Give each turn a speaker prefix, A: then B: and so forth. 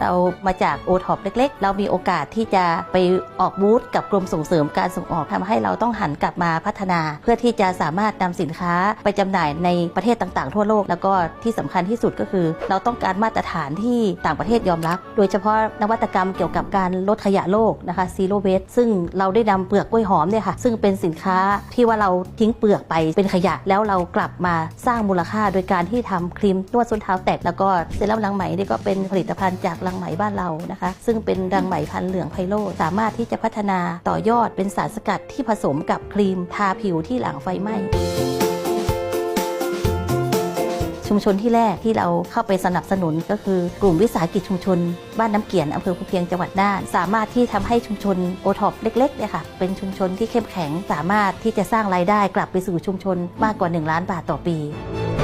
A: เรามาจากโอท็อปเล็ก ๆ เรามีโอกาสที่จะไปออกบูธกับกรมส่งเสริมการส่งออกทำให้เราต้องหันกลับมาพัฒนา เพื่อที่จะสามารถนำสินค้าไปจำหน่ายในประเทศต่างๆ ทั่วโลก แล้วก็ที่สำคัญที่สุดก็คือ เราต้องการมาตรฐานที่ต่างประเทศยอมรับ โดยเฉพาะนวัตกรรมเกี่ยวกับการลดขยะโลกนะคะ zero waste ซึ่งเราได้นำเปลือกกล้วยหอมเนี่ยค่ะซึ่งเป็นสินค้าที่ว่าเราทิ้งเปลือกไปเป็นขยะแล้วเรากลับมาสร้างมูลค่า โดยการที่ทำครีมนวดส้นเท้าแตกแล้วก็เซรั่มรังไหมนี่ก็เป็นผลิตภัณฑ์จากรังไหมบ้านเรานะคะ ซึ่งเป็นรังไหมพันธุ์เหลืองไพโรสามารถที่จะพัฒนาต่อยอดเป็นสารสกัดที่ผสมกับครีมทาผิวที่หลังไฟไหม้ชุมชนที่แรกที่เราเข้าไปสนับสนุนก็คือกลุ่มวิสาหกิจชุมชน บ้านน้ำเกียนอำเภอภูเพียงจังหวัดน่าน สามารถที่ทำให้ชุมชนโอท็อปเล็กๆเนี่ยค่ะเป็นชุมชนที่เข้มแข็งสามารถที่จะสร้างรายได้กลับไปสู่ชุมชนมากกว่า 1 ล้านบาทต่อปี